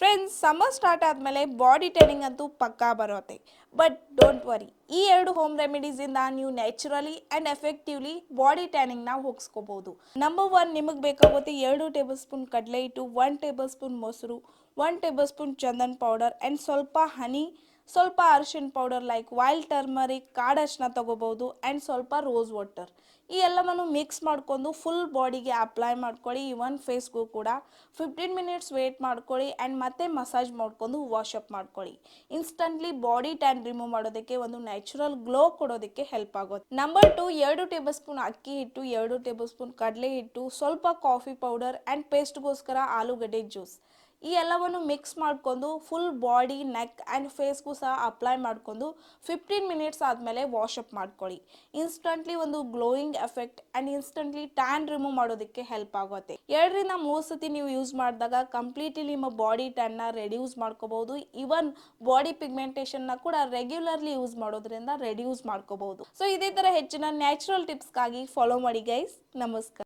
Friends summer start ಆದಮೇಲೆ body tanning ಅಂತೂ ಪಕ್ಕಾ ಬರುತ್ತೆ ಬಟ್ ಡೋಂಟ್ ವರಿ ಈ ಎರಡು ಹೋಮ್ ರೆಮಿಡೀಸಿಂದ ನೀವು ನ್ಯಾಚುರಲಿ ಆ್ಯಂಡ್ ಎಫೆಕ್ಟಿವ್ಲಿ ಬಾಡಿ ಟ್ಯಾನಿಂಗ್ನ ಹೋಗಿಸ್ಕೋಬೋದು. ನಂಬರ್ ಒನ್ ನಿಮಗೆ ಬೇಕಾಗುತ್ತೆ ಎರಡು ಟೇಬಲ್ ಸ್ಪೂನ್ ಕಡಲೆ ಹಿಟ್ಟು ಒನ್ ಟೇಬಲ್ ಸ್ಪೂನ್ ಮೊಸರು ಒನ್ ಟೇಬಲ್ ಸ್ಪೂನ್ ಚಂದನ್ ಪೌಡರ್ ಆ್ಯಂಡ್ ಸ್ವಲ್ಪ ಹನಿ ಸ್ವಲ್ಪ ಅರಿಶಿಣ ಪೌಡರ್ ಲೈಕ್ ವೈಲ್ಡ್ ಟರ್ಮರಿಕ್ ಕಾಡರ್ಶನ ತಗೋಬೋದು ಆ್ಯಂಡ್ ಸ್ವಲ್ಪ ರೋಸ್ ವಾಟರ್ ಈ ಎಲ್ಲವನ್ನು ಮಿಕ್ಸ್ ಮಾಡ್ಕೊಂಡು ಫುಲ್ ಬಾಡಿಗೆ ಅಪ್ಲೈ ಮಾಡ್ಕೊಳ್ಳಿ. ಇವನ್ ಫೇಸ್ಗೂ ಕೂಡ ಫಿಫ್ಟೀನ್ ಮಿನಿಟ್ಸ್ ವೇಟ್ ಮಾಡ್ಕೊಳ್ಳಿ ಆ್ಯಂಡ್ ಮತ್ತೆ ಮಸಾಜ್ ಮಾಡ್ಕೊಂಡು ವಾಶಪ್ ಮಾಡ್ಕೊಳ್ಳಿ. ಇನ್ಸ್ಟಂಟ್ಲಿ ಬಾಡಿ ಟ್ಯಾನ್ ರಿಮೂವ್ ಮಾಡೋದಕ್ಕೆ ಒಂದು ನ್ಯಾಚುರಲ್ ಗ್ಲೋ ಕೊಡೋದಕ್ಕೆ ಹೆಲ್ಪ್ ಆಗುತ್ತೆ. ನಂಬರ್ ಟು ಎರಡು ಟೇಬಲ್ ಸ್ಪೂನ್ ಅಕ್ಕಿ ಹಿಟ್ಟು, ಎರಡು ಟೇಬಲ್ ಸ್ಪೂನ್ ಕಡಲೆ ಹಿಟ್ಟು, ಸ್ವಲ್ಪ ಕಾಫಿ ಪೌಡರ್ ಆ್ಯಂಡ್ ಪೇಸ್ಟ್ಗೋಸ್ಕರ ಆಲೂಗಡ್ಡೆ ಜ್ಯೂಸ್ ಈ ಎಲ್ಲವನ್ನು ಮಿಕ್ಸ್ ಮಾಡ್ಕೊಂಡು ಫುಲ್ ಬಾಡಿ ನೆಕ್ ಆ್ಯಂಡ್ ಫೇಸ್ಗೂ ಸಹ ಅಪ್ಲೈ ಮಾಡ್ಕೊಂಡು ಫಿಫ್ಟೀನ್ ಮಿನಿಟ್ಸ್ ಆದಮೇಲೆ ವಾಶಪ್ ಮಾಡ್ಕೊಳ್ಳಿ. ಇನ್ಸ್ಟಂಟ್ಲಿ ಒಂದು glowing effect and instantly tan remove ಮಾಡೋದಕ್ಕೆ ಹೆಲ್ಪ್ ಆಗುತ್ತೆ. ಎರಡರಿಂದ ಮೂರು ಸತಿ ನೀವು ಯೂಸ್ ಮಾಡಿದಾಗ ಕಂಪ್ಲೀಟ್ಲಿ ನಿಮ್ಮ ಬಾಡಿ ಟ್ಯಾನ್ನ ರೆಡ್ಯೂಸ್ ಮಾಡ್ಕೋಬಹುದು ಇವನ್ ಬಾಡಿ ಪಿಗ್ಮೆಂಟೇಷನ್ನ ಕೂಡ ರೆಗ್ಯುಲರ್ಲಿ ಯೂಸ್ ಮಾಡೋದ್ರಿಂದ ರೆಡ್ಯೂಸ್ ಮಾಡ್ಕೋಬಹುದು ಸೊ ಇದೇ ಥರ ಹೆಚ್ಚಿನ ನ್ಯಾಚುರಲ್ ಟಿಪ್ಸ್ಗಾಗಿ ಫಾಲೋ ಮಾಡಿ ಗೈಸ್ ನಮಸ್ಕಾರ.